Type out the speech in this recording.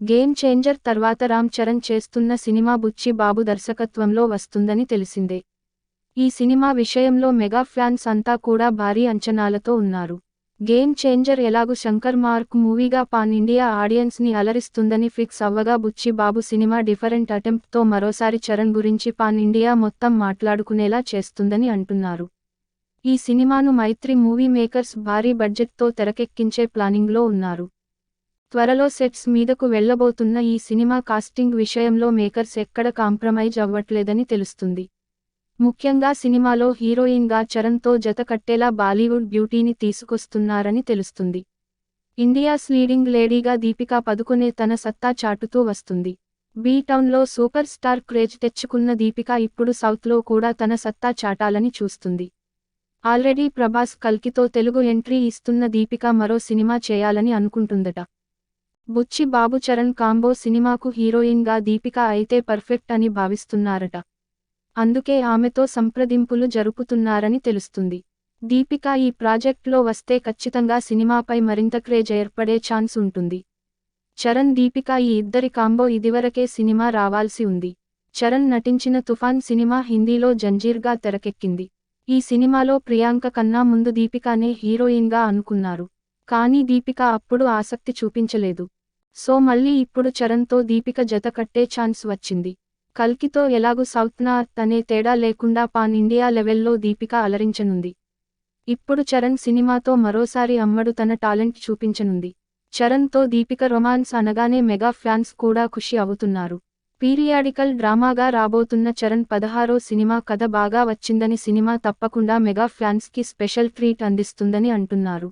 Game changer తర్వాత రామ్ చరణ్ చేస్తున్న cinema బుచ్చి బాబు దర్శకత్వంలో వస్తుందని తెలిసిందే. ఈ సినిమా విషయంలో మెగా ఫ్యాన్స్ అంతా కూడా భారీ అంచనాలతో ఉన్నారు. గేమ్ చేంజర్ ఎలాగు శంకర్ మార్క్ మూవీగా పాన్ ఇండియా ఆడియన్స్ని అలరిస్తుందని ఫిక్స్ అవ్వగా బుచ్చి బాబు సినిమా డిఫరెంట్ అటెంప్ట్తో మరోసారి చరణ్ గురించి పాన్ ఇండియా మొత్తం మాట్లాడుకునేలా చేస్తుందని అంటున్నారు. ఈ సినిమాను మైత్రి మూవీ మేకర్స్ భారీ బడ్జెట్తో తెరకెక్కించే ప్లానింగ్లో ఉన్నారు. త్వరలో సెట్స్ మీదకు వెళ్ళబోతున్న ఈ సినిమా కాస్టింగ్ విషయంలో మేకర్స్ ఎక్కడ కాంప్రమైజ్ అవ్వట్లేదని తెలుస్తుంది. ముఖ్యంగా సినిమాలో హీరోయిన్గా చరణ్తో జత కట్టేలా బాలీవుడ్ బ్యూటీని తీసుకొస్తున్నారని తెలుస్తుంది. ఇండియాస్ లీడింగ్ లేడీగా దీపికా పదుకునే తన సత్తా చాటుతూ వస్తుంది. బీ టౌన్లో సూపర్ స్టార్ క్రేజ్ తెచ్చుకున్న దీపిక ఇప్పుడు సౌత్లో కూడా తన సత్తా చాటాలని చూస్తుంది. ఆల్రెడీ ప్రభాస్ కల్కితో తెలుగు ఎంట్రీ ఇస్తున్న దీపిక మరో సినిమా చేయాలని అనుకుంటుందట. బుచ్చి బాబు చరణ్ కాంబో సినిమాకు హీరోయిన్గా దీపిక అయితే పర్ఫెక్ట్ అని భావిస్తున్నారట. అందుకే ఆమెతో సంప్రదింపులు జరుపుతున్నారని తెలుస్తుంది. దీపిక ఈ ప్రాజెక్ట్లో వస్తే ఖచ్చితంగా సినిమాపై మరింత క్రేజ్ ఏర్పడే ఛాన్స్ ఉంటుంది. చరణ్ దీపిక ఈ ఇద్దరి కాంబో ఇదివరకే సినిమా రావాల్సి ఉంది. చరణ్ నటించిన తుఫాన్ సినిమా హిందీలో జంజీర్గా తెరకెక్కింది. ఈ సినిమాలో ప్రియాంక కన్నా ముందు దీపికానే హీరోయిన్గా అనుకున్నారు. కానీ దీపిక అప్పుడు ఆసక్తి చూపించలేదు. సో మళ్ళీ ఇప్పుడు చరణ్తో దీపిక జత కట్టే ఛాన్స్ వచ్చింది. కల్కితో ఎలాగూ సౌత్ నార్త్ అనే తేడా లేకుండా పాన్ ఇండియా లెవెల్లో దీపిక అలరించనుంది. ఇప్పుడు చరణ్ సినిమాతో మరోసారి అమ్మడు తన టాలెంట్ చూపించనుంది. చరణ్తో దీపిక రొమాన్స్ అనగానే మెగా ఫ్యాన్స్ కూడా ఖుషి అవుతున్నారు. పీరియాడికల్ డ్రామాగా రాబోతున్న చరణ్ పదహారో సినిమా కథ బాగా వచ్చిందని సినిమా తప్పకుండా మెగా ఫ్యాన్స్కి స్పెషల్ ట్రీట్ అందిస్తుందని అంటున్నారు.